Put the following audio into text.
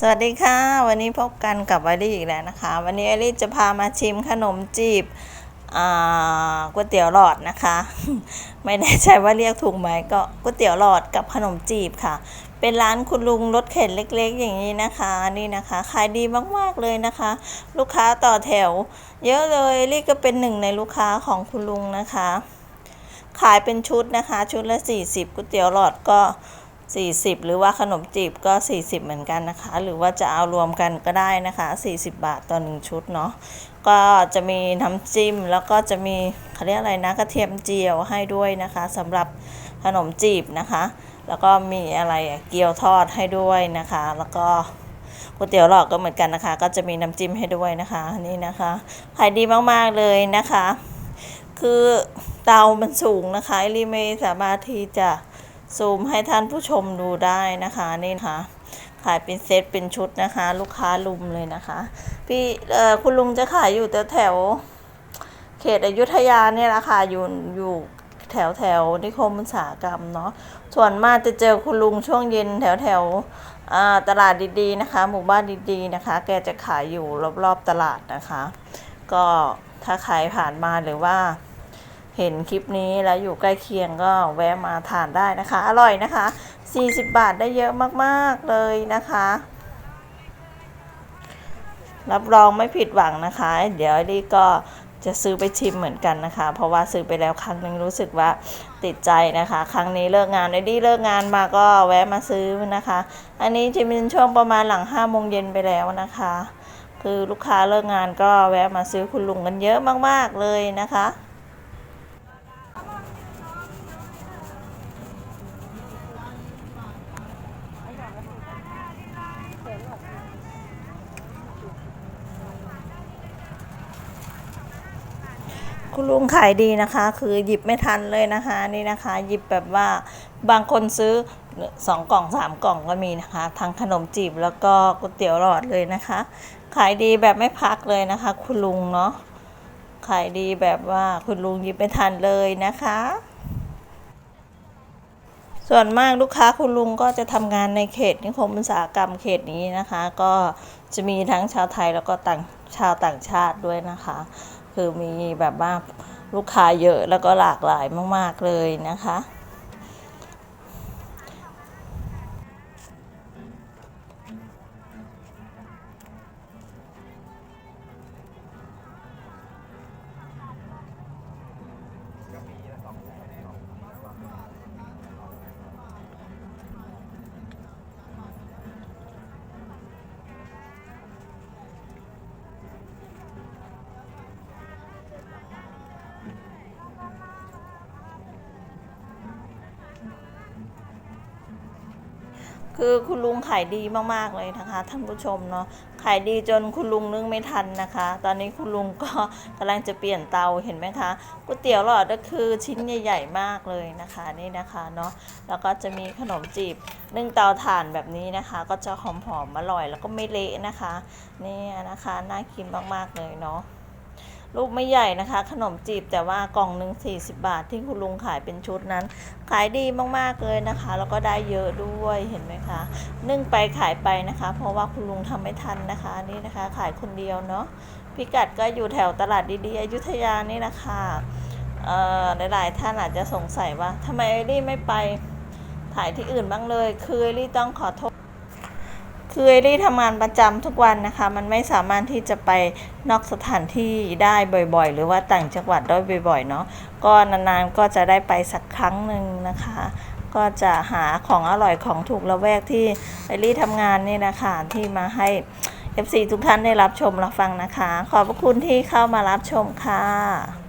สวัสดีค่ะ วันนี้พบกันกับไอรี่อีกแล้วนะคะ วันนี้ไอรี่จะพามาชิมขนมจีบก๋วยเตี๋ยวหลอดนะคะ ไม่แน่ใจว่าเรียกถูกไหมก็ก๋วยเตี๋ยวหลอดกับขนมจีบค่ะ เป็นร้านคุณลุงรถเข็นเล็กๆ อย่างนี้นะคะนี่นะคะขายดีมากๆเลยนะคะ ลูกค้าต่อแถว เยอะเลยไอรี่ก็เป็นหนึ่งในลูกค้าของคุณลุงนะคะ ขายเป็นชุดนะคะ ชุดละ 40ก๋วยเตี๋ยวหลอดก็ 40 หรือว่าขนมจีบก็ 40 เหมือนกันนะคะ หรือว่าจะเอารวมกันก็ได้นะคะ 40 บาทต่อหนึ่งชุดเนาะก็จะมีน้ำจิ้มแล้วก็จะมีเขาเรียกอะไรนะกระเทียมเจียวให้ด้วยนะคะสำหรับขนมจีบนะคะ แล้วก็มีอะไรเกี๊ยวทอดให้ด้วยนะคะ แล้วก็ก๋วยเตี๋ยวหลอดก็เหมือนกันนะคะ ก็จะมีน้ำจิ้มให้ด้วยนะคะนี่นะคะขายดีมากๆเลยนะคะ คือเตามันสูงนะคะไอรีไม่สามารถที่จะ ซูมให้ท่านผู้ชมดูได้นะคะนี่นะคะขายเป็นเซตเป็นชุดนะคะ ลูกค้าลุมเลยนะคะ พี่เออคุณลุงจะขายอยู่แถวแถวเขตอยุธยาเนี่ยแหละค่ะอยู่อยู่แถวแถวนิคมอุตสาหกรรมเนาะส่วนมากจะเจอคุณลุงช่วงเย็นแถวแถวตลาดดีๆนะคะ หมู่บ้านดีๆนะคะ แกจะขายอยู่รอบๆตลาดนะคะ ก็ถ้าใครผ่านมาหรือว่า เห็นคลิปนี้แล้วอยู่ใกล้เคียงก็แวะมาทานได้นะคะ อร่อยนะคะ 40 บาทได้เยอะมากๆเลยนะคะ รับรองไม่ผิดหวังนะคะ เดี๋ยวลี่ก็จะซื้อไปชิมเหมือนกันนะคะ เพราะว่าซื้อไปแล้วครั้งหนึงรู้สึกว่าติดใจนะคะ ครั้งนี้เลิกงานไอ้ดี้เลิกงานมาก็แวะมาซื้อนะคะ อันนี้จะเป็นช่วงประมาณหลัง5โมงเย็นไปแล้วนะคะ คือลูกค้าเลิกงานก็แวะมาซื้อคุณลุงกันเยอะมากๆเลยนะคะ คุณลุงขายดีนะคะ คือหยิบไม่ทันเลยนะคะนี่นะคะ หยิบแบบว่าบางคนซื้อสองกล่องสามกล่องก็มีนะคะทั้งขนมจีบแล้วก็ก๋วยเตี๋ยวหลอดเลยนะคะ ขายดีแบบไม่พักเลยนะคะ คุณลุงเนาะขายดีแบบว่าคุณลุงหยิบไม่ทันเลยนะคะ ส่วนมากลูกค้าคุณลุงก็จะทำงานในเขตนิคมอุตสาหกรรมเขตนี้นะคะ ก็จะมีทั้งชาวไทยแล้วก็ต่าง ชาวต่างชาติด้วยนะคะ คือมีแบบว่าลูกค้าเยอะแล้วก็หลากหลายมาก ๆ เลยนะคะ คือคุณลุงขายดีมากๆเลยนะคะ ท่านผู้ชมเนาะขายดีจนคุณลุงนึกไม่ทันนะคะ ตอนนี้คุณลุงก็กำลังจะเปลี่ยนเตาเห็นไหมคะก๋วยเตี๋ยวหลอดก็คือชิ้นใหญ่ๆมากเลยนะคะนี่นะคะเนาะแล้วก็จะมีขนมจีบนึ่งเตาถ่านแบบนี้นะคะ ก็จะหอมๆอร่อย แล้วก็ไม่เละนะคะนี่นะคะน่ากินมากๆเลยเนาะ ลูกไม่ใหญ่นะคะ ขนมจีบแต่ว่ากล่องหนึ่ง40 บาทที่คุณลุงขายเป็นชุดนั้น ขายดีมากๆเลยนะคะ แล้วก็ได้เยอะด้วยเห็นไหมคะ นึ่งไปขายไปนะคะ เพราะว่าคุณลุงทำไม่ทันนะคะนี่นะคะ ขายคนเดียวเนาะพิกัดก็อยู่แถวตลาดดีๆอยุธยานี่นะคะหลายๆท่านอาจจะสงสัยว่าทำไมไอรี่ไม่ไปถ่ายที่อื่นบ้างเลย คือไอรี่ต้องขอโทษ คือไอรี่ทำงานประจำทุกวันนะคะ มันไม่สามารถที่จะไปนอกสถานที่ได้บ่อยๆ หรือว่าต่างจังหวัดได้บ่อยๆเนาะก็นานๆก็จะได้ไปสักครั้งหนึ่งนะคะ ก็จะหาของอร่อยของถูกละแวกที่ไอรี่ทำงานนี่นะคะที่มาให้ FC ทุกท่านได้รับชมรับฟังนะคะ ขอบพระคุณที่เข้ามารับชมค่ะ